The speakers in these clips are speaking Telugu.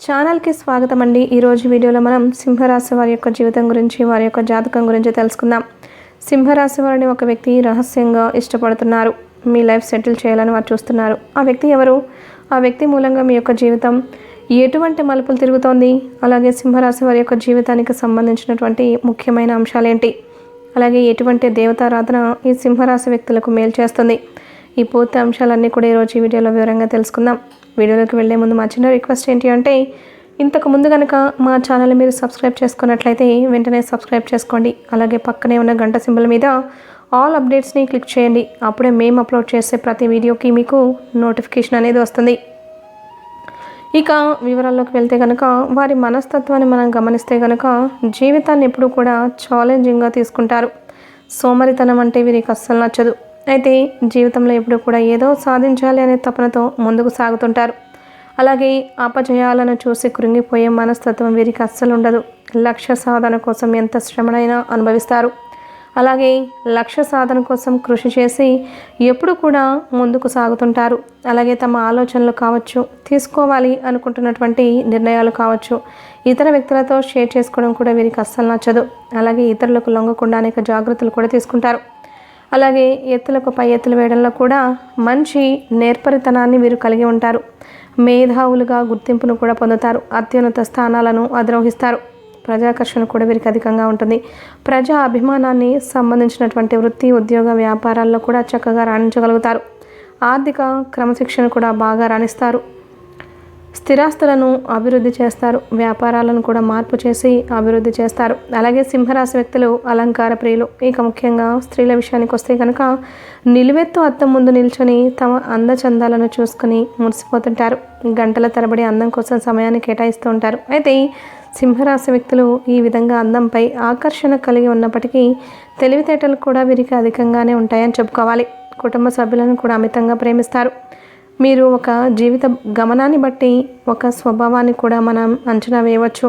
ఛానల్కి స్వాగతం అండి ఈరోజు వీడియోలో మనం సింహరాశి వారి యొక్క జీవితం గురించి వారి యొక్క జాతకం గురించి తెలుసుకుందాం. సింహరాశి వారిని ఒక వ్యక్తి రహస్యంగా ఇష్టపడుతున్నారు. మీ లైఫ్ సెటిల్ చేయాలని వారు చూస్తున్నారు. ఆ వ్యక్తి ఎవరు? ఆ వ్యక్తి మూలంగా మీ యొక్క జీవితం ఎటువంటి మలుపులు తిరుగుతోంది? అలాగే సింహరాశి వారి యొక్క జీవితానికి సంబంధించినటువంటి ముఖ్యమైన అంశాలేంటి? అలాగే ఎటువంటి దేవతారాధన ఈ సింహరాశి వ్యక్తులకు మేలు చేస్తుంది? ఈ పూర్తి అంశాలన్నీ కూడా ఈరోజు ఈ వీడియోలో వివరంగా తెలుసుకుందాం. వీడియోలోకి వెళ్ళే ముందు మా చిన్న రిక్వెస్ట్ ఏంటి అంటే ఇంతకు ముందు కనుక మా ఛానల్ మీరు సబ్స్క్రైబ్ చేసుకున్నట్లయితే వెంటనే సబ్స్క్రైబ్ చేసుకోండి. అలాగే పక్కనే ఉన్న గంట సింబల్ మీద ఆల్ అప్డేట్స్ని క్లిక్ చేయండి. అప్పుడే మేము అప్లోడ్ చేసే ప్రతి వీడియోకి మీకు నోటిఫికేషన్ అనేది వస్తుంది. ఇక వివరాల్లోకి వెళ్తే కనుక వారి మనస్తత్వాన్ని మనం గమనిస్తే కనుక జీవితాన్ని ఎప్పుడూ కూడా ఛాలెంజింగ్గా తీసుకుంటారు. సోమరితనం అంటే వీరికి అస్సలు నచ్చదు. అయితే జీవితంలో ఎప్పుడూ కూడా ఏదో సాధించాలి అనే తపనతో ముందుకు సాగుతుంటారు. అలాగే అపజయాలను చూసి కృంగిపోయే మనస్తత్వం వీరికి అస్సలు ఉండదు. లక్ష్య సాధన కోసం ఎంత శ్రమనైనా అనుభవిస్తారు. అలాగే లక్ష్య సాధన కోసం కృషి చేసి ఎప్పుడు కూడా ముందుకు సాగుతుంటారు. అలాగే తమ ఆలోచనలు కావచ్చు తీసుకోవాలి అనుకుంటున్నటువంటి నిర్ణయాలు కావచ్చు ఇతర వ్యక్తులతో షేర్ చేసుకోవడం కూడా వీరికి అస్సలు నచ్చదు. అలాగే ఇతరులకు లొంగకుండా అనేక జాగ్రత్తలు కూడా తీసుకుంటారు. అలాగే ఎత్తులకు పై ఎత్తులు వేయడంలో కూడా మంచి నేర్పరితనాన్ని వీరు కలిగి ఉంటారు. మేధావులుగా గుర్తింపును కూడా పొందుతారు. అత్యున్నత స్థానాలను అధిరోహిస్తారు. ప్రజాకర్షణ కూడా వీరికి అధికంగా ఉంటుంది. ప్రజా అభిమానాన్ని సంబంధించినటువంటి వృత్తి ఉద్యోగ వ్యాపారాల్లో కూడా చక్కగా రాణించగలుగుతారు. ఆర్థిక క్రమశిక్షణ కూడా బాగా రాణిస్తారు. స్థిరాస్తులను అభివృద్ధి చేస్తారు. వ్యాపారాలను కూడా మార్పు చేసి అభివృద్ధి చేస్తారు. అలాగే సింహరాశి వ్యక్తులు అలంకార ప్రియులు. ఇక ముఖ్యంగా స్త్రీల విషయానికి వస్తే కనుక నిలువెత్తు అద్దం ముందు నిల్చొని తమ అందచందాలను చూసుకుని మురిసిపోతుంటారు. గంటల తరబడి అందం కోసం సమయాన్ని కేటాయిస్తూ ఉంటారు. అయితే సింహరాశి వ్యక్తులు ఈ విధంగా అందంపై ఆకర్షణ కలిగి ఉన్నప్పటికీ తెలివితేటలు కూడా వీరికి అధికంగానే ఉంటాయని చెప్పుకోవాలి. కుటుంబ సభ్యులను కూడా అమితంగా ప్రేమిస్తారు. మీరు ఒక జీవిత గమనాన్ని బట్టి ఒక స్వభావాన్ని కూడా మనం అంచనా వేయవచ్చు.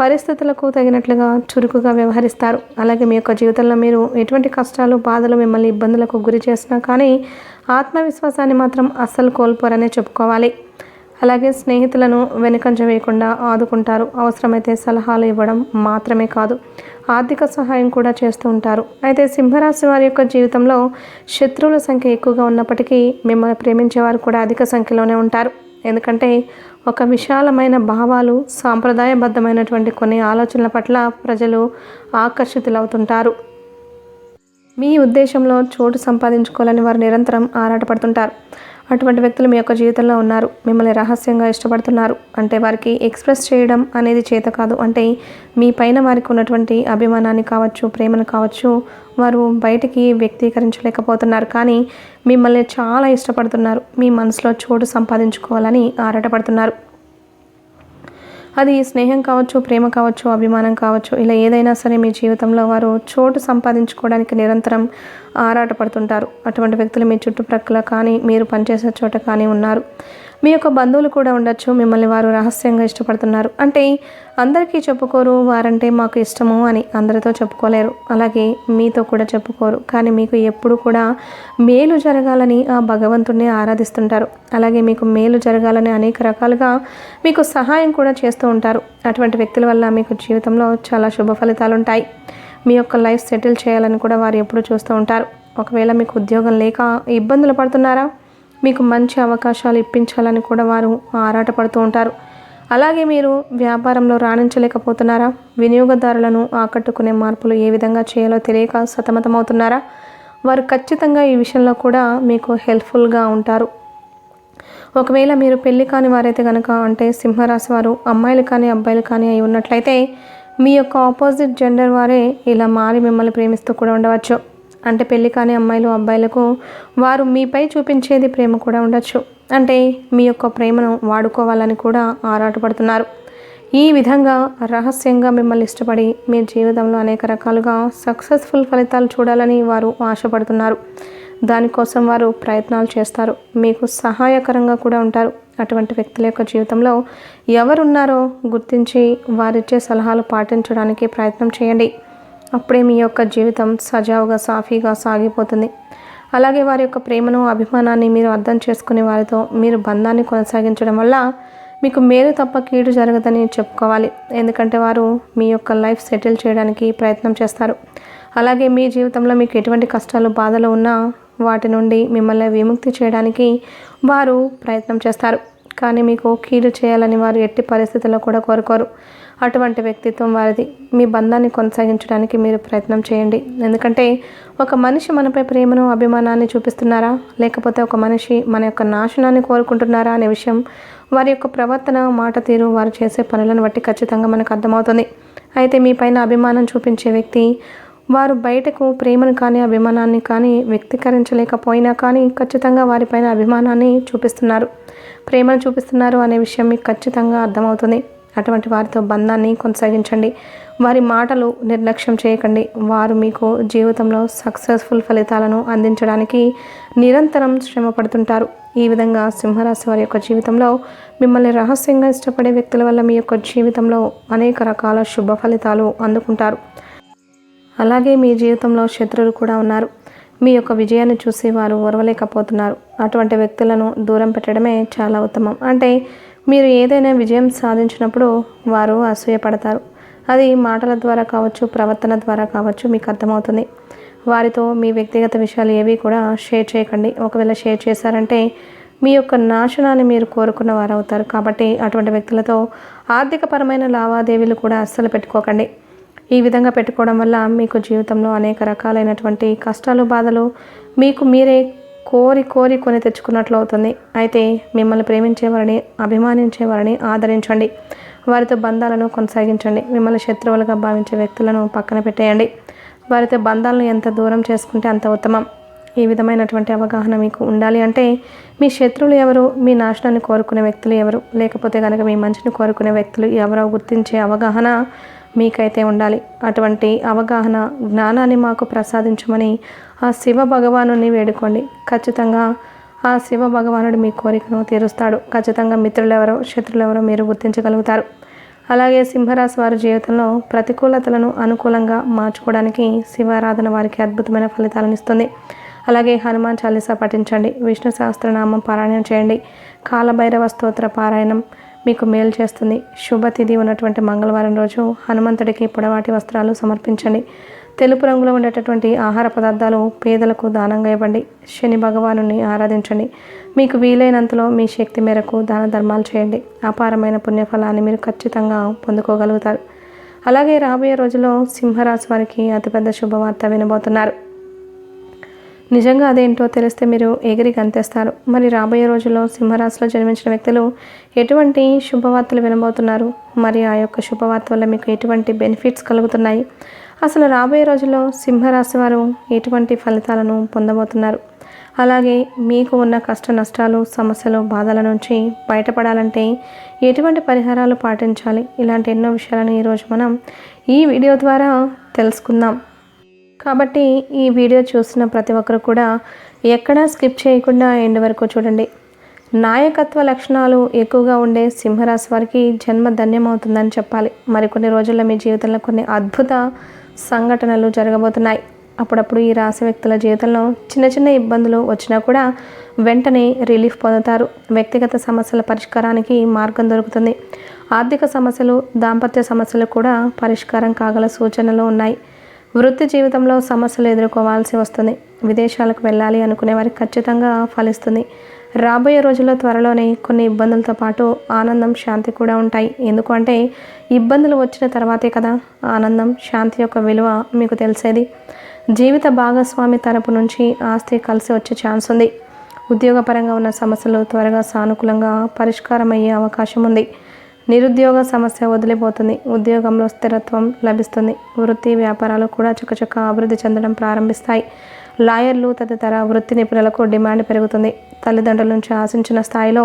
పరిస్థితులకు తగినట్లుగా చురుకుగా వ్యవహరిస్తారు. అలాగే మీ యొక్క జీవితంలో మీరు ఎటువంటి కష్టాలు బాధలు మిమ్మల్ని ఇబ్బందులకు గురి చేసినా కానీ ఆత్మవిశ్వాసాన్ని మాత్రం అస్సలు కోల్పోరనే చెప్పుకోవాలి. అలాగే స్నేహితులను వెనుకంజ వేయకుండా ఆదుకుంటారు. అవసరమైతే సలహాలు ఇవ్వడం మాత్రమే కాదు. ఆర్థిక సహాయం కూడా చేస్తూ ఉంటారు. అయితే సింహరాశి వారి యొక్క జీవితంలో శత్రువుల సంఖ్య ఎక్కువగా ఉన్నప్పటికీ మిమ్మల్ని ప్రేమించేవారు కూడా అధిక సంఖ్యలోనే ఉంటారు. ఎందుకంటే ఒక విశాలమైన భావాలు సాంప్రదాయబద్ధమైనటువంటి కొన్ని ఆలోచనల పట్ల ప్రజలు ఆకర్షితులవుతుంటారు. మీ ఉద్దేశంలో చోటు సంపాదించుకోవాలని వారు నిరంతరం ఆరాటపడుతుంటారు. అటువంటి వ్యక్తులు మీ యొక్క జీవితంలో ఉన్నారు. మిమ్మల్ని రహస్యంగా ఇష్టపడుతున్నారు. అంటే వారికి ఎక్స్ప్రెస్ చేయడం అనేది చేత కాదు. అంటే మీ పైన వారికి ఉన్నటువంటి అభిమానాన్ని కావచ్చు ప్రేమను కావచ్చు వారు బయటికి వ్యక్తీకరించలేకపోతున్నారు. కానీ మిమ్మల్ని చాలా ఇష్టపడుతున్నారు. మీ మనసులో చోటు సంపాదించుకోవాలని ఆరాటపడుతున్నారు. అది స్నేహం కావచ్చు ప్రేమ కావచ్చు అభిమానం కావచ్చు ఇలా ఏదైనా సరే మీ జీవితంలో వారు చోటు సంపాదించుకోవడానికి నిరంతరం ఆరాటపడుతుంటారు. అటువంటి వ్యక్తులు మీ చుట్టుప్రక్కల కానీ మీరు పనిచేసే చోట కానీ ఉన్నారు. మీ యొక్క బంధువులు కూడా ఉండొచ్చు. మిమ్మల్ని వారు రహస్యంగా ఇష్టపడుతున్నారు. అంటే అందరికీ చెప్పుకోరు వారంటే మాకు ఇష్టము అని అందరితో చెప్పుకోలేరు. అలాగే మీతో కూడా చెప్పుకోరు. కానీ మీకు ఎప్పుడు కూడా మేలు జరగాలని ఆ భగవంతుడిని ఆరాధిస్తుంటారు. అలాగే మీకు మేలు జరగాలని అనేక రకాలుగా మీకు సహాయం కూడా చేస్తూ ఉంటారు. అటువంటి వ్యక్తుల వల్ల మీకు జీవితంలో చాలా శుభ ఫలితాలు ఉంటాయి మీ యొక్క లైఫ్ సెటిల్ చేయాలని కూడా వారు ఎప్పుడు చూస్తూ ఉంటారు. ఒకవేళ మీకు ఉద్యోగం లేక ఇబ్బందులు పడుతున్నారా మీకు మంచి అవకాశాలు ఇప్పించాలని కూడా వారు ఆరాటపడుతూ ఉంటారు. అలాగే మీరు వ్యాపారంలో రాణించలేకపోతున్నారా? వినియోగదారులను ఆకట్టుకునే మార్పులు ఏ విధంగా చేయాలో తెలియక సతమతమవుతున్నారా? వారు ఖచ్చితంగా ఈ విషయంలో కూడా మీకు హెల్ప్ఫుల్గా ఉంటారు. ఒకవేళ మీరు పెళ్ళి కాని వారైతే కనుక అంటే సింహరాశి వారు అమ్మాయిలు కానీ అబ్బాయిలు కానీ అయి ఉన్నట్లయితే మీ యొక్క ఆపోజిట్ జెండర్ వారే ఇలా మారి మిమ్మల్ని ప్రేమిస్తూ కూడా ఉండవచ్చు. అంటే పెళ్ళి కాని అమ్మాయిలు అబ్బాయిలకు వారు మీపై చూపించేది ప్రేమ కూడా ఉండొచ్చు. అంటే మీ యొక్క ప్రేమను వాడుకోవాలని కూడా ఆరాటపడుతున్నారు. ఈ విధంగా రహస్యంగా మిమ్మల్ని ఇష్టపడి మీ జీవితంలో అనేక రకాలుగా సక్సెస్ఫుల్ ఫలితాలు చూడాలని వారు ఆశపడుతున్నారు. దానికోసం వారు ప్రయత్నాలు చేస్తారు. మీకు సహాయకరంగా కూడా ఉంటారు. అటువంటి వ్యక్తుల యొక్క జీవితంలో ఎవరున్నారో గుర్తించి వారిచ్చే సలహాలు పాటించడానికి ప్రయత్నం చేయండి. అప్పుడే మీ యొక్క జీవితం సజావుగా సాఫీగా సాగిపోతుంది. అలాగే వారి యొక్క ప్రేమను అభిమానాన్ని మీరు అర్థం చేసుకునే వారితో మీరు బంధాన్ని కొనసాగించడం వల్ల మీకు మేలు తప్ప కీడు జరగదని చెప్పుకోవాలి. ఎందుకంటే వారు మీ యొక్క లైఫ్ సెటిల్ చేయడానికి ప్రయత్నం చేస్తారు. అలాగే మీ జీవితంలో మీకు ఎటువంటి కష్టాలు బాధలు ఉన్నా వాటి నుండి మిమ్మల్ని విముక్తి చేయడానికి వారు ప్రయత్నం చేస్తారు. కానీ మీకు కీడు చేయాలని వారు ఎట్టి పరిస్థితుల్లో కూడా కోరుకోరు. అటువంటి వ్యక్తిత్వం వారిది. మీ బంధాన్ని కొనసాగించడానికి మీరు ప్రయత్నం చేయండి. ఎందుకంటే ఒక మనిషి మనపై ప్రేమను అభిమానాన్ని చూపిస్తున్నారా? లేకపోతే ఒక మనిషి మన యొక్క నాశనాన్ని కోరుకుంటున్నారా అనే విషయం వారి యొక్క ప్రవర్తన మాట తీరు వారు చేసే పనులను బట్టి ఖచ్చితంగా మనకు అర్థమవుతుంది. అయితే మీ పైన అభిమానం చూపించే వ్యక్తి వారు బయటకు ప్రేమను కానీ అభిమానాన్ని కానీ వ్యక్తీకరించలేకపోయినా కానీ ఖచ్చితంగా వారిపైన అభిమానాన్ని చూపిస్తున్నారు. ప్రేమను చూపిస్తున్నారు అనే విషయం మీకు ఖచ్చితంగా అర్థమవుతుంది. అటువంటి వారితో బంధాన్ని కొనసాగించండి. వారి మాటలు నిర్లక్ష్యం చేయకండి. వారు మీకు జీవితంలో సక్సెస్ఫుల్ ఫలితాలను అందించడానికి నిరంతరం శ్రమ పడుతుంటారు ఈ విధంగా సింహరాశి వారి యొక్క జీవితంలో మిమ్మల్ని రహస్యంగా ఇష్టపడే వ్యక్తుల వల్ల మీ యొక్క జీవితంలో అనేక రకాల శుభ ఫలితాలు అందుకుంటారు. అలాగే మీ జీవితంలో శత్రువులు కూడా ఉన్నారు. మీ యొక్క విజయాన్ని చూసి వారు ఓర్వలేకపోతున్నారు. అటువంటి వ్యక్తులను దూరం పెట్టడమే చాలా ఉత్తమం. అంటే మీరు ఏదైనా విజయం సాధించినప్పుడు వారు అసూయపడతారు. అది మాటల ద్వారా కావచ్చు ప్రవర్తన ద్వారా కావచ్చు మీకు అర్థమవుతుంది. వారితో మీ వ్యక్తిగత విషయాలు ఏవి కూడా షేర్ చేయకండి. ఒకవేళ షేర్ చేశారంటే మీ యొక్క నాశనాన్ని మీరు కోరుకున్న వారు అవుతారు కాబట్టి అటువంటి వ్యక్తులతో ఆర్థికపరమైన లావాదేవీలు కూడా అస్సలు పెట్టుకోకండి. ఈ విధంగా పెట్టుకోవడం వల్ల మీకు జీవితంలో అనేక రకాలైనటువంటి కష్టాలు బాధలు మీకు మీరే కోరి కోరి కొని తెచ్చుకున్నట్లు అవుతుంది. అయితే మిమ్మల్ని ప్రేమించేవారిని అభిమానించేవారిని ఆదరించండి. వారితో బంధాలను కొనసాగించండి. మిమ్మల్ని శత్రువులుగా భావించే వ్యక్తులను పక్కన పెట్టేయండి. వారితో బంధాలను ఎంత దూరం చేసుకుంటే అంత ఉత్తమం. ఈ విధమైనటువంటి అవగాహన మీకు ఉండాలి అంటే మీ శత్రువులు ఎవరు? మీ నాశనాన్ని కోరుకునే వ్యక్తులు ఎవరు? లేకపోతే కనుక మీ మంచిని కోరుకునే వ్యక్తులు ఎవరో గుర్తించే అవగాహన మీకైతే ఉండాలి. అటువంటి అవగాహన జ్ఞానాన్ని మాకు ప్రసాదించమని ఆ శివ భగవాను వేడుకోండి. ఖచ్చితంగా ఆ శివ భగవానుడు మీ కోరికను తీరుస్తాడు. ఖచ్చితంగా మిత్రులెవరో శత్రులెవరో మీరు గుర్తించగలుగుతారు. అలాగే సింహరాశి వారి జీవితంలో ప్రతికూలతలను అనుకూలంగా మార్చుకోవడానికి శివారాధన వారికి అద్భుతమైన ఫలితాలను ఇస్తుంది. అలాగే హనుమాన్ చాలీసా పఠించండి. విష్ణు సహస్రనామం పారాయణం చేయండి. కాలభైరవ స్తోత్ర పారాయణం. మీకు మేలు చేస్తుంది. శుభతిథి ఉన్నటువంటి మంగళవారం రోజు హనుమంతుడికి పొడవాటి వస్త్రాలు సమర్పించండి. తెలుపు రంగులో ఉండేటటువంటి ఆహార పదార్థాలు పేదలకు దానంగా ఇవ్వండి. శని భగవాను ఆరాధించండి. మీకు వీలైనంతలో మీ శక్తి మేరకు దాన ధర్మాలు చేయండి. అపారమైన పుణ్యఫలాన్ని మీరు ఖచ్చితంగా పొందుకోగలుగుతారు. అలాగే రాబోయే రోజుల్లో సింహరాశి వారికి అతిపెద్ద శుభవార్త వినబోతున్నారు. నిజంగా అదేంటో తెలిస్తే మీరు ఎగిరి గంతేస్తారు. మరి రాబోయే రోజుల్లో సింహరాశిలో జన్మించిన వ్యక్తులు ఎటువంటి శుభవార్తలు వినబోతున్నారు? మరి ఆ యొక్క శుభవార్త వల్ల మీకు ఎటువంటి బెనిఫిట్స్ కలుగుతున్నాయి? అసలు రాబోయే రోజుల్లో సింహరాశి వారు ఎటువంటి ఫలితాలను పొందబోతున్నారు? అలాగే మీకు ఉన్న కష్ట నష్టాలు సమస్యలు బాధల నుంచి బయటపడాలంటే ఎటువంటి పరిహారాలు పాటించాలి? ఇలాంటి ఎన్నో విషయాలను ఈరోజు మనం ఈ వీడియో ద్వారా తెలుసుకుందాం. కాబట్టి ఈ వీడియో చూసిన ప్రతి ఒక్కరు కూడా ఎక్కడా స్కిప్ చేయకుండా ఎండ్ వరకు చూడండి. నాయకత్వ లక్షణాలు ఎక్కువగా ఉండే సింహరాశి వారికి జన్మ ధన్యమవుతుందని చెప్పాలి. మరికొన్ని రోజుల్లో మీ జీవితంలో కొన్ని అద్భుత సంఘటనలు జరగబోతున్నాయి. అప్పుడప్పుడు ఈ రాశి వ్యక్తుల జీవితంలో చిన్న చిన్న ఇబ్బందులు వచ్చినా కూడా వెంటనే రిలీఫ్ పొందుతారు. వ్యక్తిగత సమస్యల పరిష్కారానికి మార్గం దొరుకుతుంది. ఆర్థిక సమస్యలు దాంపత్య సమస్యలు కూడా పరిష్కారం కాగల సూచనలు ఉన్నాయి. వృత్తి జీవితంలో సమస్యలు ఎదుర్కోవాల్సి వస్తుంది. విదేశాలకు వెళ్ళాలి అనుకునే వారికి ఖచ్చితంగా ఫలిస్తుంది. రాబోయే రోజుల్లో త్వరలోనే కొన్ని ఇబ్బందులతో పాటు ఆనందం శాంతి కూడా ఉంటాయి. ఎందుకంటే ఇబ్బందులు వచ్చిన తర్వాతే కదా ఆనందం శాంతి యొక్క విలువ మీకు తెలిసేది. జీవిత భాగస్వామి తరపు నుంచి ఆస్తి కలిసి వచ్చే ఛాన్స్ ఉంది. ఉద్యోగపరంగా ఉన్న సమస్యలు త్వరగా సానుకూలంగా పరిష్కారం అయ్యే అవకాశం ఉంది. నిరుద్యోగ సమస్య వదిలిపోతుంది. ఉద్యోగంలో స్థిరత్వం లభిస్తుంది. వృత్తి వ్యాపారాలు కూడా చుక్కచుక్క అభివృద్ధి చెందడం ప్రారంభిస్తాయి. లాయర్లు తదితర వృత్తి నిపుణులకు డిమాండ్ పెరుగుతుంది. తల్లిదండ్రుల నుంచి ఆశించిన స్థాయిలో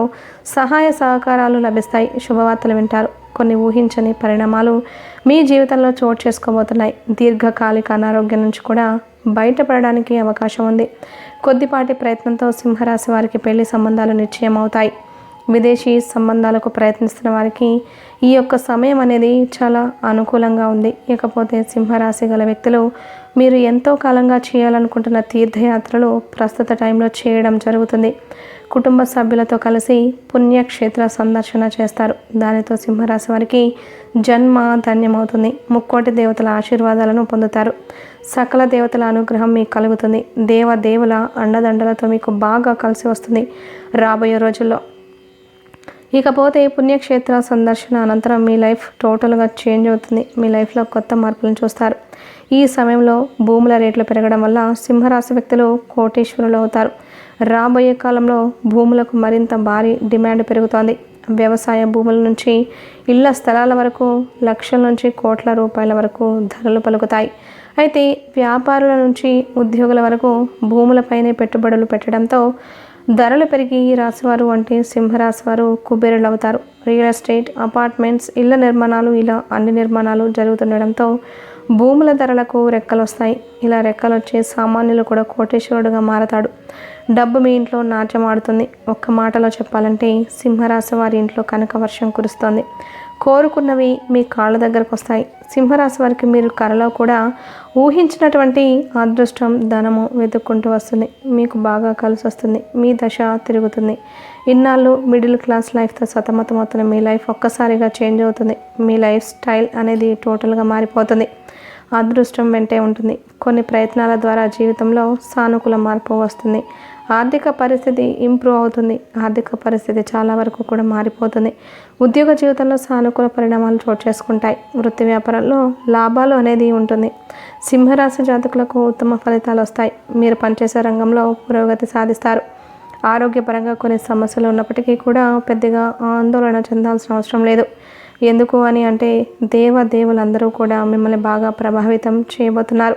సహాయ సహకారాలు లభిస్తాయి. శుభవార్తలు వింటారు. కొన్ని ఊహించని పరిణామాలు మీ జీవితంలో చోటు చేసుకోబోతున్నాయి. దీర్ఘకాలిక అనారోగ్యం నుంచి కూడా బయటపడడానికి అవకాశం ఉంది. కొద్దిపాటి ప్రయత్నంతో సింహరాశి వారికి పెళ్ళి సంబంధాలు నిశ్చయం అవుతాయి విదేశీ సంబంధాలకు ప్రయత్నిస్తున్న వారికి ఈ యొక్క సమయం అనేది చాలా అనుకూలంగా ఉంది. ఇకపోతే సింహరాశి గల వ్యక్తులు మీరు ఎంతో కాలంగా చేయాలనుకుంటున్న తీర్థయాత్రలు ప్రస్తుత టైంలో చేయడం జరుగుతుంది. కుటుంబ సభ్యులతో కలిసి పుణ్యక్షేత్ర సందర్శన చేస్తారు. దానితో సింహరాశి వారికి జన్మ ధన్యమవుతుంది. ముక్కోటి దేవతల ఆశీర్వాదాలను పొందుతారు. సకల దేవతల అనుగ్రహం మీకు కలుగుతుంది. దేవ దేవుల అండదండలతో మీకు బాగా కలిసి వస్తుంది. రాబోయే రోజుల్లో ఇకపోతే పుణ్యక్షేత్ర సందర్శన అనంతరం మీ లైఫ్ టోటల్గా చేంజ్ అవుతుంది. మీ లైఫ్లో కొత్త మార్పులను చూస్తారు. ఈ సమయంలో భూముల రేట్లు పెరగడం వల్ల సింహరాశి వ్యక్తులు కోటీశ్వరులు అవుతారు. రాబోయే కాలంలో భూములకు మరింత భారీ డిమాండ్ పెరుగుతోంది. వ్యవసాయ భూముల నుంచి ఇళ్ళ స్థలాల వరకు లక్షల నుంచి కోట్ల రూపాయల వరకు ధరలు పలుకుతాయి. అయితే వ్యాపారుల నుంచి ఉద్యోగుల వరకు భూములపైనే పెట్టుబడులు పెట్టడంతో ధరలు పెరిగి ఈ రాశివారు అంటే సింహరాశి వారు కుబేరులు అవుతారు రియల్ ఎస్టేట్ అపార్ట్మెంట్స్ ఇళ్ళ నిర్మాణాలు ఇలా అన్ని నిర్మాణాలు జరుగుతుండడంతో భూముల ధరలకు రెక్కలు వస్తాయి ఇలా రెక్కలు వచ్చే సామాన్యులు కూడా కోటేశ్వరుడుగా మారతాడు. డబ్బు మీ ఇంట్లో నాట్యం ఆడుతుంది ఒక్క మాటలో చెప్పాలంటే సింహరాశి వారి ఇంట్లో కనక వర్షం కురుస్తోంది. కోరుకున్నవి మీ కాళ్ళ దగ్గరకు వస్తాయి. సింహరాశి వారికి మీరు కరలో కూడా ఊహించినటువంటి అదృష్టం ధనము వెతుక్కుంటూ వస్తుంది. మీకు బాగా కలిసి వస్తుంది. మీ దశ తిరుగుతుంది. ఇన్నాళ్ళు మిడిల్ క్లాస్ లైఫ్తో సతమతమవుతున్న మీ లైఫ్ ఒక్కసారిగా చేంజ్ అవుతుంది. మీ లైఫ్ స్టైల్ అనేది టోటల్గా మారిపోతుంది. అదృష్టం వెంటే ఉంటుంది. కొన్ని ప్రయత్నాల ద్వారా జీవితంలో సానుకూల మార్పు వస్తుంది. ఆర్థిక పరిస్థితి ఇంప్రూవ్ అవుతుంది. ఆర్థిక పరిస్థితి చాలా వరకు కూడా మారిపోతుంది. ఉద్యోగ జీవితంలో సానుకూల పరిణామాలు చోటు చేసుకుంటాయి. వృత్తి వ్యాపారంలో లాభాలు అనేది ఉంటుంది. సింహరాశి జాతకులకు ఉత్తమ ఫలితాలు వస్తాయి. మీరు పనిచేసే రంగంలో పురోగతి సాధిస్తారు. ఆరోగ్యపరంగా కొన్ని సమస్యలు ఉన్నప్పటికీ కూడా పెద్దగా ఆందోళన చెందాల్సిన అవసరం లేదు. ఎందుకు అని అంటే దేవ దేవులందరూ కూడా మిమ్మల్ని బాగా ప్రభావితం చేయబోతున్నారు.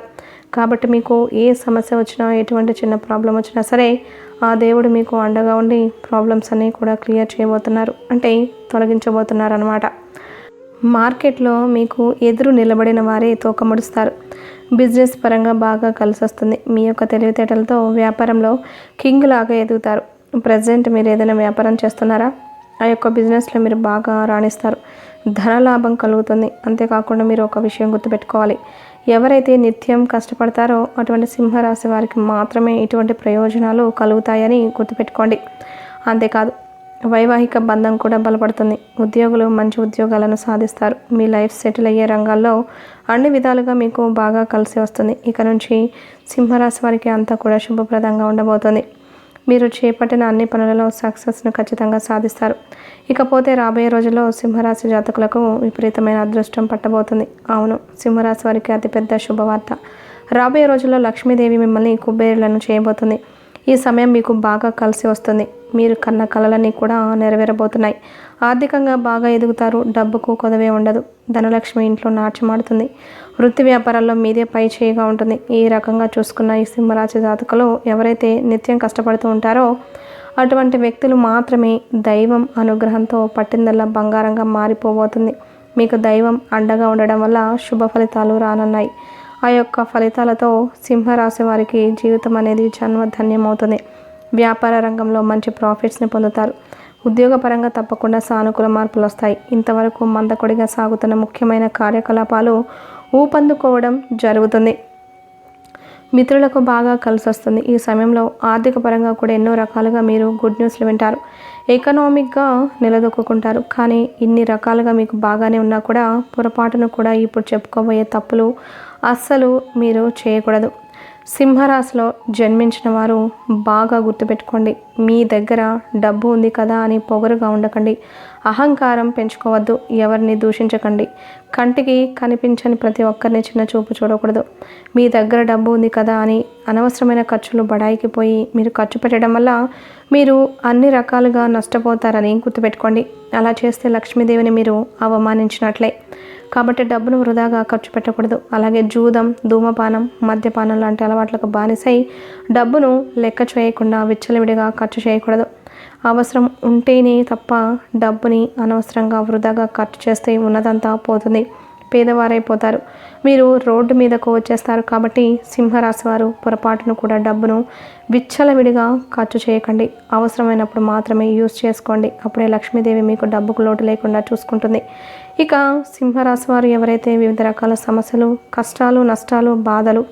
కాబట్టి మీకు ఏ సమస్య వచ్చినా ఎటువంటి చిన్న ప్రాబ్లం వచ్చినా సరే ఆ దేవుడు మీకు అండగా ఉండి ప్రాబ్లమ్స్ అన్నీ కూడా క్లియర్ చేయబోతున్నారు. అంటే తొలగించబోతున్నారు అనమాట మార్కెట్లో మీకు ఎదురు నిలబడిన వారే తోకముడుస్తారు. బిజినెస్ పరంగా బాగా కలిసి వస్తుంది మీ యొక్క తెలివితేటలతో వ్యాపారంలో కింగ్ లాగా ఎదుగుతారు. ప్రజెంట్ మీరు ఏదైనా వ్యాపారం చేస్తున్నారా? ఆ యొక్క బిజినెస్లో మీరు బాగా రాణిస్తారు. ధనలాభం కలుగుతుంది. అంతేకాకుండా మీరు ఒక విషయం గుర్తుపెట్టుకోవాలి. ఎవరైతే నిత్యం కష్టపడతారో అటువంటి సింహరాశి వారికి మాత్రమే ఇటువంటి ప్రయోజనాలు కలుగుతాయని గుర్తుపెట్టుకోండి. అంతేకాదు వైవాహిక బంధం కూడా బలపడుతుంది. ఉద్యోగులు మంచి ఉద్యోగాలను సాధిస్తారు. మీ లైఫ్ సెటిల్ అయ్యే రంగాల్లో అన్ని విధాలుగా మీకు బాగా కలిసి వస్తుంది. ఇక నుంచి సింహరాశి వారికి అంతా కూడా శుభప్రదంగా ఉండబోతుంది. మీరు చేపట్టిన అన్ని పనులలో సక్సెస్ను ఖచ్చితంగా సాధిస్తారు. ఇకపోతే రాబోయే రోజుల్లో సింహరాశి జాతకులకు విపరీతమైన అదృష్టం పట్టబోతుంది. అవును సింహరాశి వారికి అతిపెద్ద శుభవార్త. రాబోయే రోజుల్లో లక్ష్మీదేవి మిమ్మల్ని కుబేరులను చేయబోతుంది. ఈ సమయం మీకు బాగా కలిసి వస్తుంది. మీరు కన్న కలలన్నీ కూడా నెరవేరబోతున్నాయి. ఆర్థికంగా బాగా ఎదుగుతారు డబ్బుకు కొదవే ఉండదు. ధనలక్ష్మి ఇంట్లో నాట్యమాడుతుంది. వృత్తి వ్యాపారాల్లో మీదే పై చేయిగా ఉంటుంది. ఈ రకంగా చూసుకున్న ఈ సింహరాశి జాతకులు ఎవరైతే నిత్యం కష్టపడుతూ ఉంటారో అటువంటి వ్యక్తులు మాత్రమే దైవం అనుగ్రహంతో పట్టిందల్లా బంగారంగా మారిపోబోతుంది. మీకు దైవం అండగా ఉండడం వల్ల శుభ ఫలితాలు రానున్నాయి. ఆ యొక్క ఫలితాలతో సింహరాశి వారికి జీవితం అనేది జన్మధన్యమవుతుంది. వ్యాపార రంగంలో మంచి ప్రాఫిట్స్ని పొందుతారు. ఉద్యోగపరంగా తప్పకుండా సానుకూల మార్పులు వస్తాయి. ఇంతవరకు మందకొడిగా సాగుతున్న ముఖ్యమైన కార్యకలాపాలు ఊపందుకోవడం జరుగుతుంది. మిత్రులకు బాగా కలిసి వస్తుంది ఈ సమయంలో ఆర్థిక పరంగా కూడా ఎన్నో రకాలుగా మీరు గుడ్ న్యూస్లు వింటారు. ఎకనామిక్గా నిలదొక్కుంటారు కానీ ఇన్ని రకాలుగా మీకు బాగానే ఉన్నా కూడా పొరపాటును కూడా ఇప్పుడు చెప్పుకోబోయే తప్పులు అస్సలు మీరు చేయకూడదు. సింహరాశిలో జన్మించిన వారు బాగా గుర్తుపెట్టుకోండి. మీ దగ్గర డబ్బు ఉంది కదా అని పొగరుగా ఉండకండి. అహంకారం పెంచుకోవద్దు. ఎవరిని దూషించకండి. కంటికి కనిపించని ప్రతి ఒక్కరిని చిన్న చూపు చూడకూడదు. మీ దగ్గర డబ్బు ఉంది కదా అని అనవసరమైన ఖర్చులు బడాయికి పోయి మీరు ఖర్చు పెట్టడం వల్ల మీరు అన్ని రకాలుగా నష్టపోతారని గుర్తుపెట్టుకోండి. అలా చేస్తే లక్ష్మీదేవిని మీరు అవమానించినట్లే. కాబట్టి డబ్బును వృధాగా ఖర్చు పెట్టకూడదు. అలాగే జూదం ధూమపానం మద్యపానం లాంటి అలవాట్లకు బానిసై డబ్బును లెక్క చేయకుండా విచ్చలవిడిగా ఖర్చు చేయకూడదు. అవసరం ఉంటేనే తప్ప డబ్బుని అనవసరంగా వృధాగా ఖర్చు చేస్తే ఉన్నదంతా పోతుంది. పేదవారైపోతారు. మీరు రోడ్డు మీదకు వచ్చేస్తారు కాబట్టి సింహరాశి వారు పొరపాటును కూడా డబ్బును విచ్చలవిడిగా ఖర్చు చేయకండి. అవసరమైనప్పుడు మాత్రమే యూజ్ చేసుకోండి. అప్పుడే లక్ష్మీదేవి మీకు డబ్బుకు లోటు లేకుండా చూసుకుంటుంది. ఇక సింహరాశి వారు ఎవరైతే వివిధ రకాల సమస్యలు కష్టాలు నష్టాలు బాధలు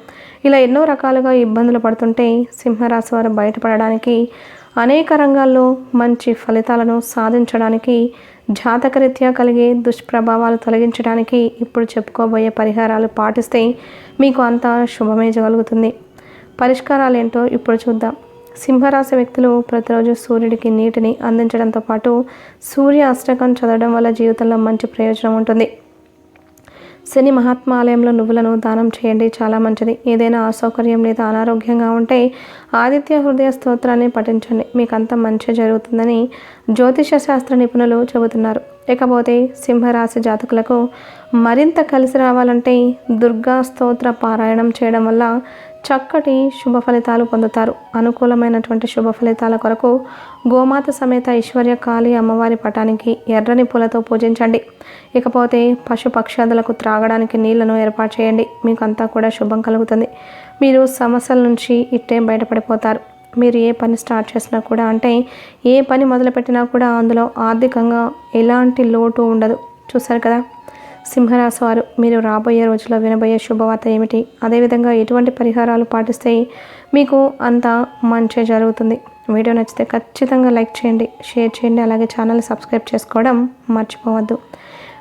ఇలా ఎన్నో రకాలుగా ఇబ్బందులు పడుతుంటే సింహరాశి వారు బయటపడడానికి అనేక రంగాల్లో మంచి ఫలితాలను సాధించడానికి జాతకరీత్యా కలిగే దుష్ప్రభావాలు తొలగించడానికి ఇప్పుడు చెప్పుకోబోయే పరిహారాలు పాటిస్తే మీకు అంతా శుభమే జరుగుతుంది. పరిష్కారాలు ఏంటో ఇప్పుడు చూద్దాం. సింహరాశి వ్యక్తులు ప్రతిరోజు సూర్యుడికి నీటిని అందించడంతో పాటు సూర్య అష్టకం చదవడం వల్ల జీవితంలో మంచి ప్రయోజనం ఉంటుంది. శని మహాత్మాలయంలో నువ్వులను దానం చేయండి చాలా మంచిది. ఏదైనా అసౌకర్యం లేదా అనారోగ్యంగా ఉంటే ఆదిత్య హృదయ స్తోత్రాన్ని పఠించండి. మీకంతా మంచి జరుగుతుందని జ్యోతిష శాస్త్ర నిపుణులు చెబుతున్నారు. ఇకపోతే సింహరాశి జాతకులకు మరింత కలిసి రావాలంటే దుర్గా స్తోత్ర పారాయణం చేయడం వల్ల చక్కటి శుభ ఫలితాలు పొందుతారు. అనుకూలమైనటువంటి శుభ ఫలితాల కొరకు గోమాత సమేత ఐశ్వర్య కాళీ అమ్మవారి పటానికి ఎర్రని పూలతో పూజించండి. ఇకపోతే పశు పక్షాదులకు త్రాగడానికి నీళ్ళను ఏర్పాటు చేయండి. మీకు అంతా కూడా శుభం కలుగుతుంది. మీరు సమస్యల నుంచి ఇట్టే బయటపడిపోతారు. మీరు ఏ పని స్టార్ట్ చేసినా కూడా అంటే ఏ పని మొదలుపెట్టినా కూడా అందులో ఆర్థికంగా ఎలాంటి లోటు ఉండదు. చూసారు కదా? సింహరాశి వారు మీరు రాబోయే రోజుల్లో వినబోయే శుభవార్త ఏమిటి? అదేవిధంగా ఎటువంటి పరిహారాలు పాటిస్తే మీకు అంత మంచి జరుగుతుంది. వీడియో నచ్చితే ఖచ్చితంగా లైక్ చేయండి షేర్ చేయండి అలాగే ఛానల్ సబ్స్క్రైబ్ చేసుకోవడం మర్చిపోవద్దు.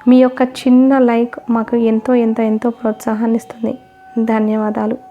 మీ యొక్క చిన్న లైక్ మాకు ఎంతో ఎంతో ఎంతో ప్రోత్సాహాన్ని ఇస్తుంది. ధన్యవాదాలు.